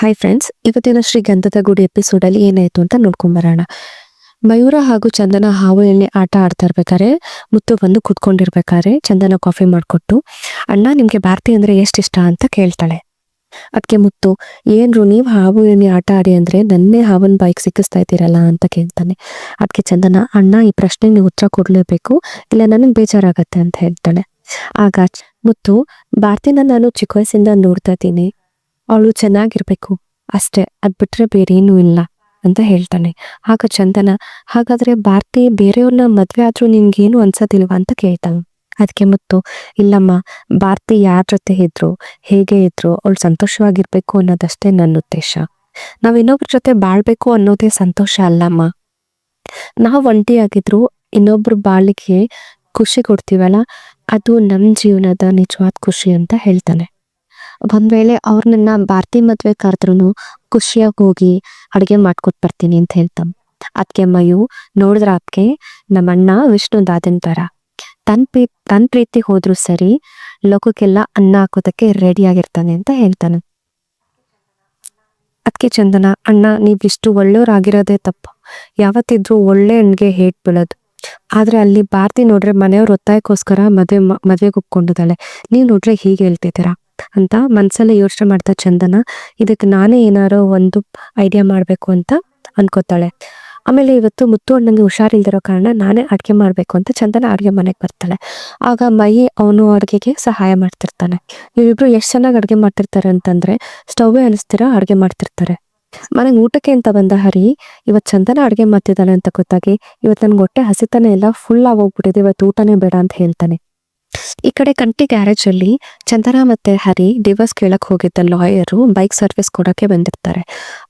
Hi friends ಇವತ್ತಿನ ಶ್ರೀ ಗಂಧದ ಗುಡಿ ಎಪಿಸೋಡ್ ಅಲ್ಲಿ ಏನಾಯ್ತು ಅಂತ ನೋಡ್ಕೊಂಬರೋಣ ಮಯೂರ ಹಾಗೂ ಚಂದನ ಹಾವು ಎಣ್ಣೆ ಆಟ ಆಡ್ತಾ ಇರ್ಬೇಕಾದ್ರೆ, ಮುತ್ತು ಬಂದು ಕುತ್ಕೊಂಡಿರ್ಬೇಕಾದ್ರೆ ಚಂದನ ಕಾಫಿ ಮಾಡಿಕೊಟ್ಟು, ಅಣ್ಣ, ನಿಮ್ಗೆ ಭಾರತಿ ಅಂದ್ರೆ ಎಷ್ಟು ಇಷ್ಟ? ಅಂತ ಕೇಳ್ತಾಳೆ. ಅದಕ್ಕೆ ಮುತ್ತು ಏನ್ರು ನೀವು ಹಾವು ಎಣ್ಣೆ ಆಟ ಆಡಿ ಅಂದ್ರೆ ನನ್ನೇ ಹಾವನ್ ಬೈಕ್ ಸಿಕ್ಕಿಸ್ತಾ ಇದ್ದೀರಲ್ಲ? ಅಂತ ಕೇಳ್ತಾನೆ. ಅದಕ್ಕೆ ಚಂದನ, ಅಣ್ಣ, ಈ ಪ್ರಶ್ನೆಗೆ ಉತ್ತರ ಕೊಡ್ಲೇಬೇಕು. ಇಲ್ಲ, ನನಗೆ ಬೇಜಾರಾಗತ್ತೆ, ಅಂತ ಹೇಳ್ತಾಳೆ. ಆಗ ಮುತ್ತು, ಭಾರತಿನ ನಾನು ಚಿಕ್ಕ ವಯಸ್ಸಿಂದ ನೋಡ್ತಾ ಇದ್ದೀನಿ. ಅವಳು ಚೆನ್ನಾಗಿರ್ಬೇಕು. ಅಷ್ಟೇ, ಅದ್ ಬಿಟ್ರೆ ಬೇರೇನೂ ಇಲ್ಲ ಅಂತ ಹೇಳ್ತಾನೆ. ಆಗ ಚಂದನ, ಹಾಗಾದ್ರೆ ಭಾರತಿ ಬೇರೆಯವ್ರನ್ನ ಮದ್ವೆ ಆದ್ರೂ ನಿನ್ಗೇನು ಅನ್ಸೋದಿಲ್ವ ಅಂತ ಕೇಳ್ತಾನೆ ಅದಕ್ಕೆ ಮತ್ತು, ಇಲ್ಲಮ್ಮ, ಭಾರತಿ ಯಾರ ಜೊತೆ ಇದ್ರು, ಹೇಗೆ ಇದ್ರು, ಅವಳು ಸಂತೋಷವಾಗಿರ್ಬೇಕು ಅನ್ನೋದಷ್ಟೇ ನನ್ನ ಉದ್ದೇಶ. ನಾವ್ ಇನ್ನೊಬ್ರ ಜೊತೆ ಬಾಳ್ಬೇಕು ಅನ್ನೋದೇ ಸಂತೋಷ ಅಲ್ಲಮ್ಮ. ನಾವು ಒಂಟಿಯಾಗಿದ್ರು ಇನ್ನೊಬ್ರು ಬಾಳಿಗೆ ಖುಷಿ ಕೊಡ್ತೀವಲ್ಲ, ಅದು ನಮ್ಮ ಜೀವನದ ನಿಜವಾದ ಖುಷಿ ಅಂತ ಹೇಳ್ತಾನೆ. ಒಂದ್ ವೇಳೆ ಅವ್ರ ನನ್ನ ಭಾರತಿ ಮದ್ವೆ ಕರೆದ್ರು ಖುಷಿಯಾಗಿ ಹೋಗಿ ಅಡ್ಗೆ ಮಾಡ್ಕೊಟ್ ಬರ್ತೀನಿ ಅಂತ ಹೇಳ್ತಾನೆ ಅದಕ್ಕೆ ಮಯು ನೋಡಿದ್ರ ನಮ್ಮ ನಮ್ಮಣ್ಣ ವಿಷ್ಣು ದಾದನ್ ತರ ತನ್ ಪ್ರೀ ತನ್ ಪ್ರೀತಿ ಹೋದ್ರು ಸರಿ ಲೋಕಕ್ಕೆಲ್ಲ ಅನ್ನ ಹಾಕೋದಕ್ಕೆ ರೆಡಿ ಆಗಿರ್ತಾನೆ ಅಂತ ಹೇಳ್ತಾನೆ. ಅದಕ್ಕೆ ಚಂದನ, ಅಣ್ಣ ನೀವ್ ಇಷ್ಟು ಒಳ್ಳೆಯವ್ರಾಗಿರೋದೇ ತಪ್ಪು. ಯಾವತ್ತಿದ್ರು ಒಳ್ಳೆ ಹಣ್ಣಿಗೆ ಹೇಟ್ ಬೀಳೋದು. ಆದ್ರೆ ಅಲ್ಲಿ ಭಾರತಿ ನೋಡ್ರೆ ಮನೆಯವ್ರ ಒತ್ತಾಯಕ್ಕೋಸ್ಕರ ಮದ್ವೆ ಮದ್ವೆಗೆ ಒಪ್ಕೊಂಡಿದ್ದಾಳೆ. ನೀವ್ ನೋಡ್ರೆ ಹೀಗೆ ಹೇಳ್ತಿದ್ದೀರಾ? ಅಂತ ಮನ್ಸಲ್ಲೇ ಯೋಚನೆ ಮಾಡ್ತಾ ಚಂದನ, ಇದಕ್ಕೆ ನಾನೇ ಏನಾರೋ ಒಂದು ಐಡಿಯಾ ಮಾಡ್ಬೇಕು ಅಂತ ಅನ್ಕೋತಾಳೆ. ಆಮೇಲೆ ಇವತ್ತು ಮುತ್ತು ಅಣ್ಣಂಗೆ ಹುಷಾರಿಲ್ದಿರೋ ಕಾರಣ ನಾನೇ ಅಡುಗೆ ಮಾಡಬೇಕು ಅಂತ ಚಂದನ ಅಡುಗೆ ಮನೆಗೆ ಬರ್ತಾಳೆ. ಆಗ ಮೈ ಅವನು ಅಡುಗೆಗೆ ಸಹಾಯ ಮಾಡ್ತಿರ್ತಾನೆ. ಇವಿಬ್ರು ಎಷ್ಟು ಚೆನ್ನಾಗಿ ಅಡುಗೆ ಮಾಡ್ತಿರ್ತಾರೆ ಅಂತಂದ್ರೆ ಸ್ಟವ್ ಅನಿಸ್ತಿರ ಅಡುಗೆ ಮಾಡ್ತಿರ್ತಾರೆ. ಮನೆಗೆ ಊಟಕ್ಕೆ ಅಂತ ಬಂದ ಹರಿ ಇವತ್ತು ಚಂದನ ಅಡುಗೆ ಮಾಡ್ತಿದ್ದಾನೆ ಅಂತ ಗೊತ್ತಾಗಿ ಇವತ್ತು ನನ್ಗೆ ಹೊಟ್ಟೆ ಹಸಿತಾನೆ ಎಲ್ಲ ಫುಲ್ ಆಗೋಗ್ಬಿಟ್ಟಿದೆ ಇವತ್ತು ಊಟನೇ ಬೇಡ ಅಂತ ಹೇಳ್ತಾನೆ. ಈ ಕಡೆ ಕಂಟಿ ಗ್ಯಾರೇಜ್ ಅಲ್ಲಿ ಚಂದನ ಮತ್ತೆ ಹರಿ ಡಿವೋರ್ಸ್ ಕೇಳಕ್ ಹೋಗಿದ್ದ ಲಾಯರು ಬೈಕ್ ಸರ್ವಿಸ್ ಕೊಡಕ್ಕೆ ಬಂದಿರ್ತಾರೆ.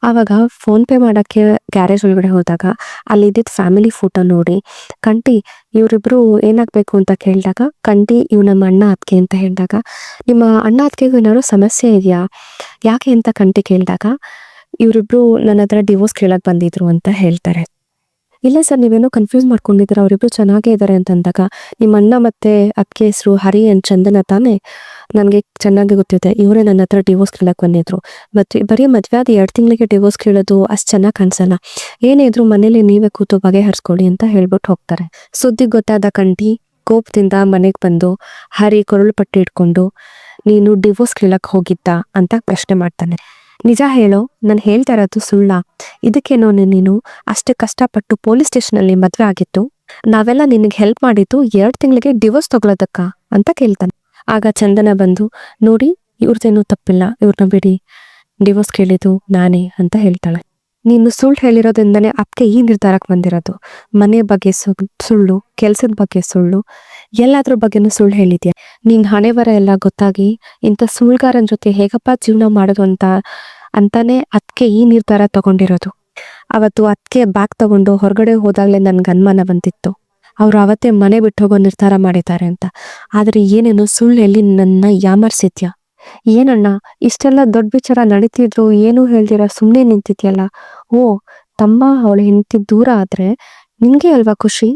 ಆವಾಗ ಫೋನ್ ಪೇ ಮಾಡಕ್ಕೆ ಗ್ಯಾರೇಜ್ ಒಳಗಡೆ ಹೋದಾಗ ಅಲ್ಲಿ ಇದ್ದಿದ್ದ ಫ್ಯಾಮಿಲಿ ಫೋಟೋ ನೋಡಿ, ಕಂಟಿ, ಇವರಿಬ್ರು ಏನಾಗ್ಬೇಕು ಅಂತ ಕೇಳಿದಾಗ, ಕಂಟಿ ಇವ್ ನಮ್ಮ ಅಣ್ಣ ಅದ್ಕೆ ಅಂತ ಹೇಳಿದಾಗ, ನಿಮ್ಮ ಅಣ್ಣ ಅದ್ಕೆಗೂ ಏನಾದ್ರು ಸಮಸ್ಯೆ ಇದೆಯಾ? ಯಾಕೆ ಅಂತ ಕಂಟಿ ಕೇಳಿದಾಗ, ಇವರಿಬ್ರು ನನ್ನ ಹತ್ರ ಡಿವೋರ್ಸ್ ಕೇಳಕ್ ಬಂದಿದ್ರು ಅಂತ ಹೇಳ್ತಾರೆ. ಇಲ್ಲ ಸರ್, ನೀವೇನೋ ಕನ್ಫ್ಯೂಸ್ ಮಾಡ್ಕೊಂಡಿದ್ದೀರಾ, ಅವರಿಬ್ರು ಚೆನ್ನಾಗೇ ಇದ್ದಾರೆ ಅಂತಂದಾಗ, ನಿಮ್ಮ ಅಣ್ಣ ಮತ್ತೆ ಅಕ್ಕಿ ಹೆಸರು ಹರಿ ಅಂಡ್ ಚಂದನ ತಾನೇ? ನನಗೆ ಚೆನ್ನಾಗಿ ಗೊತ್ತಿದೆ. ಇವರೇ ನನ್ನ ಹತ್ರ ಡಿವೋರ್ಸ್ ಕೇಳಕ್ಕೆ ಬಂದಿದ್ರು. ಮತ್ತು ಬರೀ ಮದುವೆ ಆದ ಎರಡು ತಿಂಗಳಿಗೆ ಡಿವೋರ್ಸ್ ಕೇಳೋದು ಅಷ್ಟು ಚೆನ್ನಾಗಿ ಕಾಣಿಸಲ್ಲ. ಏನೇ ಇದ್ರು ಮನೇಲಿ ನೀವೇ ಕೂತು ಬಗೆಹರಿಸ್ಕೊಳ್ಳಿ ಅಂತ ಹೇಳ್ಬಿಟ್ಟು ಹೋಗ್ತಾರೆ. ಸುದ್ದಿ ಗೊತ್ತಾದ ಕಂಠಿ ಕೋಪದಿಂದ ಮನೆಗೆ ಬಂದು, ಹರಿ ಕೊರಳು ಪಟ್ಟಿ ಇಟ್ಕೊಂಡು, ನೀನು ಡಿವೋರ್ಸ್ ಕೇಳಕ್ಕೆ ಹೋಗಿದ್ದ? ಅಂತ ಪ್ರಶ್ನೆ ಮಾಡ್ತಾನೆ. ನಿಜ ಹೇಳೋ, ನಾನು ಹೇಳ್ತಾ ಇರೋದು ಸುಳ್ಳ. ಇದಕ್ಕೇನೋ ನೀನು ಅಷ್ಟು ಕಷ್ಟಪಟ್ಟು ಪೊಲೀಸ್ ಸ್ಟೇಷನ್ ಮದುವೆ ಆಗಿತ್ತು ನಾವೆಲ್ಲ ನಿನಗೆ ಹೆಲ್ಪ್ ಮಾಡಿದ್ದು ಎರಡು ತಿಂಗಳಿಗೆ ಡಿವೋರ್ಸ್ ತಗೊಳೋದಕ್ಕ ಅಂತ ಕೇಳ್ತಾನೆ. ಆಗ ಚಂದನ ಬಂದು, ನೋಡಿ ಇವ್ರದ್ದೇನೂ ತಪ್ಪಿಲ್ಲ ಇವ್ರನ್ನ ಬಿಡಿ. ಡಿವೋರ್ಸ್ ಕೇಳಿದ್ದು ನಾನೇ, ಅಂತ ಹೇಳ್ತಾಳೆ. ನೀನು ಸುಳ್ಳು ಹೇಳಿರೋದ್ರಿಂದನೇ ಅಪ್ಕೆ ಈ ನಿರ್ಧಾರಕ್ಕೆ ಬಂದಿರೋದು. ಮನೆ ಬಗ್ಗೆ ಸುಳ್- ಸುಳ್ಳು, ಕೆಲಸದ ಬಗ್ಗೆ ಸುಳ್ಳು, ಎಲ್ಲಾದ್ರ ಬಗ್ಗೆನೂ ಸುಳ್ಳು ಹೇಳಿದ್ಯಾ? ನಿನ್ ಹಣೆ ಬರ ಎಲ್ಲ ಗೊತ್ತಾಗಿ ಇಂಥ ಸುಳ್ಗಾರನ್ ಜೊತೆ ಹೇಗಪ್ಪ ಜೀವನ ಮಾಡೋದು ಅಂತ, ಅಂತಾನೆ ಅದಕ್ಕೆ ಈ ನಿರ್ಧಾರ ತಗೊಂಡಿರೋದು. ಅವತ್ತು ಅದಕ್ಕೆ ಬ್ಯಾಗ್ ತಗೊಂಡು ಹೊರಗಡೆ ಹೋದಾಗ್ಲೇ ನನ್ಗೆ ಅನುಮಾನ ಬಂದಿತ್ತು. ಅವ್ರು ಅವತ್ತೇ ಮನೆ ಬಿಟ್ಟು ಹೋಗೋ ನಿರ್ಧಾರ ಮಾಡಿದ್ದಾರೆ ಅಂತ. ಆದ್ರೆ ಏನೇನು ಸುಳ್ಳು ಎಲ್ಲಿ ನನ್ನ ಯಾಮರ್ಸಿದ್ಯಾ? ಏನಣ್ಣ, ಇಷ್ಟೆಲ್ಲ ದೊಡ್ಡ ವಿಚಾರ ನಡೀತಿದ್ರು ಏನು ಹೇಳ್ದಿರ ಸುಮ್ಮನೆ ನಿಂತಿದ್ಯಲ್ಲ? ಓ, ತಮ್ಮ ಅವಳು ಹೆಂಡತಿ ದೂರ ಆದ್ರೆ ನಿನ್ಗೆ ಅಲ್ವಾ ಖುಷಿ?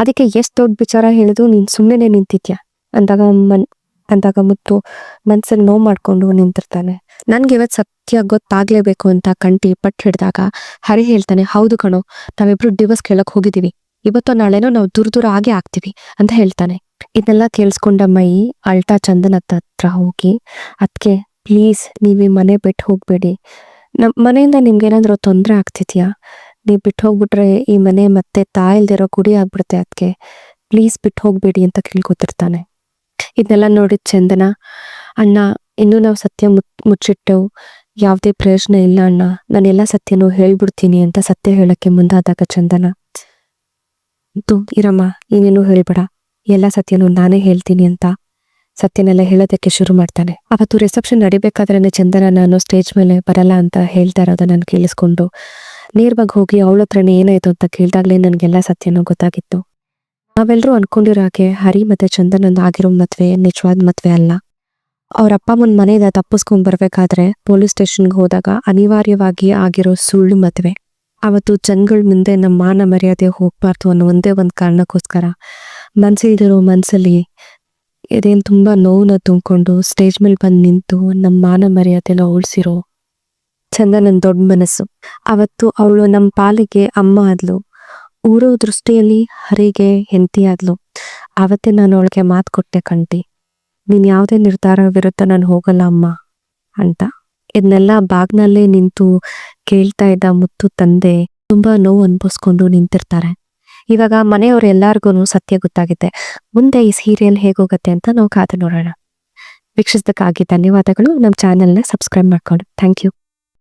ಅದಕ್ಕೆ ಎಷ್ಟ್ ದೊಡ್ಡ ವಿಚಾರ ಹೇಳಿದ್ರು ನೀನ್ ಸುಮ್ಮನೆ ನಿಂತಿದ್ಯಾ? ಅಂದಾಗ ಮನ್, ಅಂದಾಗ ಮುತ್ತು ಮನ್ಸಲ್ಲಿ ನೋವು ಮಾಡ್ಕೊಂಡು ನಿಂತಿರ್ತಾನೆ. ನನ್ಗೆ ಇವತ್ತು ಸತ್ಯ ಗೊತ್ತಾಗ್ಲೇಬೇಕು ಅಂತ ಕಂಟಿ ಪಟ್ಟು ಹಿಡಿದಾಗ ಹರಿ ಹೇಳ್ತಾನೆ, ಹೌದು ಕಣೋ, ನಾವಿಬ್ರು ಡಿವೋರ್ಸ್ ಕೇಳಕ್ ಹೋಗಿದೀವಿ ಇವತ್ತು ನಾಳೆನೋ ನಾವು ದೂರ ದೂರ ಆಗೇ ಆಗ್ತೀವಿ, ಅಂತ ಹೇಳ್ತಾನೆ. ಇದನ್ನೆಲ್ಲ ಕೇಳಿಸ್ಕೊಂಡ ಮೈ ಅಳ್ತಾ ಚಂದನ ಹತ್ರ ಹೋಗಿ ಅದಕ್ಕೆ ಪ್ಲೀಸ್ ನೀವು ಈ ಮನೆ ಬಿಟ್ಟು ಹೋಗ್ಬೇಡಿ. ನಮ್ಮ ಮನೆಯಿಂದ ನಿಮ್ಗೇನಾದ್ರೂ ತೊಂದರೆ ಆಗ್ತಿದ್ಯಾ? ನೀವ್ ಬಿಟ್ಟು ಹೋಗ್ಬಿಟ್ರೆ ಈ ಮನೆ ಮತ್ತೆ ತಾಯಿಲ್ದಿರೋ ಗುಡಿ ಆಗ್ಬಿಡುತ್ತೆ ಅದಕ್ಕೆ ಪ್ಲೀಸ್ ಬಿಟ್ಟು ಹೋಗ್ಬೇಡಿ ಅಂತ ಕೇಳ್ಕೊತಿರ್ತಾನೆ. ಇದನ್ನೆಲ್ಲ ನೋಡಿದ ಚಂದನ, ಅಣ್ಣ, ಇನ್ನೂ ನಾವು ಸತ್ಯ ಮುಚ್ ಮುಚ್ಚಿಟ್ಟೆವು. ಯಾವುದೇ ಪ್ರಯೋಜನ ಇಲ್ಲ ಅಣ್ಣ, ನಾನೆಲ್ಲ ಸತ್ಯನೂ ಹೇಳ್ಬಿಡ್ತೀನಿ ಅಂತ ಸತ್ಯ ಹೇಳಕ್ಕೆ ಮುಂದಾದಾಗ ಚಂದನ ಇರಮ್ಮ, ನೀನೇನು ಹೇಳ್ಬೇಡ, ಎಲ್ಲ ಸತ್ಯನೂ ನಾನೇ ಹೇಳ್ತೀನಿ ಅಂತ ಸತ್ಯನೆಲ್ಲ ಹೇಳೋದಕ್ಕೆ ಶುರು ಮಾಡ್ತಾನೆ. ಅವತ್ತು ರಿಸೆಪ್ಷನ್ ನಡಿಬೇಕಾದ್ರೆ ಚಂದನ ನಾನು ಸ್ಟೇಜ್ ಮೇಲೆ ಬರಲ್ಲ ಅಂತ ಹೇಳ್ತಾ ಇರೋದ ನಾನು ಕೇಳಿಸ್ಕೊಂಡು, ನೇರವಾಗಿ ಹೋಗಿ ಅವಳ ಹತ್ರನೇ ಏನಾಯ್ತು ಅಂತ ಕೇಳ್ದಾಗ್ಲೇ ನನಗೆಲ್ಲ ಸತ್ಯನೂ ಗೊತ್ತಾಗಿತ್ತು. ನಾವೆಲ್ಲರೂ ಅನ್ಕೊಂಡಿರೋ ಹರಿ ಮತ್ತೆ ಚಂದನಂದ್ ಆಗಿರೋ ಮದ್ವೆ ನಿಜವಾದ ಮದ್ವೆ ಅಲ್ಲ. ಅವ್ರ ಅಪ್ಪ ಅಮ್ಮನ ಮನೆಯಿಂದ ತಪ್ಪಿಸ್ಕೊಂಡ್ ಬರ್ಬೇಕಾದ್ರೆ ಪೊಲೀಸ್ ಸ್ಟೇಷನ್ಗೆ ಹೋದಾಗ ಅನಿವಾರ್ಯವಾಗಿ ಆಗಿರೋ ಸುಳ್ಳು ಮದುವೆ. ಅವತ್ತು ಜನಗಳ ಮುಂದೆ ನಮ್ಮ ಮಾನ ಮರ್ಯಾದೆ ಹೋಗ್ಬಾರ್ದು ಅನ್ನೋ ಒಂದೇ ಒಂದು ಕಾರಣಕ್ಕೋಸ್ಕರ ಮನ್ಸಿಲ್ದಿರೋ ಮನಸ್ಸಲ್ಲಿ ಇದೇನ್ ತುಂಬಾ ನೋವನ್ನ ತುಂಬಿಕೊಂಡು ಸ್ಟೇಜ್ ಮೇಲೆ ಬಂದು ನಿಂತು ನಮ್ಮ ಮಾನ ಮರ್ಯಾದೆಲ್ಲ ಉಳಿಸಿರೋ ಚಂದನನ್ ದೊಡ್ಡ ಮನಸ್ಸು. ಅವತ್ತು ಅವಳು ನಮ್ಮ ಪಾಲಿಗೆ ಅಮ್ಮ ಆದ್ಲು. ಊರೋ ದೃಷ್ಟಿಯಲ್ಲಿ ಹರಿಗೆ ಹೆಂತಿ ಆದ್ಲು ಅವತ್ತೇ ನಾನು ಅವಳಿಗೆ ಮಾತು ಕೊಟ್ಟೆ ಕಂಟಿ. ನೀನ್ ಯಾವುದೇ ನಿರ್ಧಾರ ವಿರುದ್ಧ ನಾನು ಹೋಗಲ್ಲ ಅಮ್ಮ ಅಂತ. ಇದನ್ನೆಲ್ಲ ಬಾಗ್ನಲ್ಲೇ ನಿಂತು ಕೇಳ್ತಾ ಇದ್ದ ಮುತ್ತು ತಂದೆ ತುಂಬಾ ನೋವು ಅನ್ಭವಿಸ್ಕೊಂಡು ನಿಂತಿರ್ತಾರೆ. ಇವಾಗ ಮನೆಯವ್ರ ಎಲ್ಲಾರ್ಗು ಸತ್ಯ ಗೊತ್ತಾಗಿದೆ ಮುಂದೆ ಈ ಸೀರಿಯಲ್ ಹೇಗೋಗತ್ತೆ ಅಂತ ನಾವು ಕಾದು ನೋಡೋಣ. ವೀಕ್ಷಿಸಿದಕ್ಕಾಗಿ ಧನ್ಯವಾದಗಳು. ನಮ್ಮ ಚಾನೆಲ್ನ ಸಬ್ಸ್ಕ್ರೈಬ್ ಮಾಡ್ಕೊಂಡು. Thank you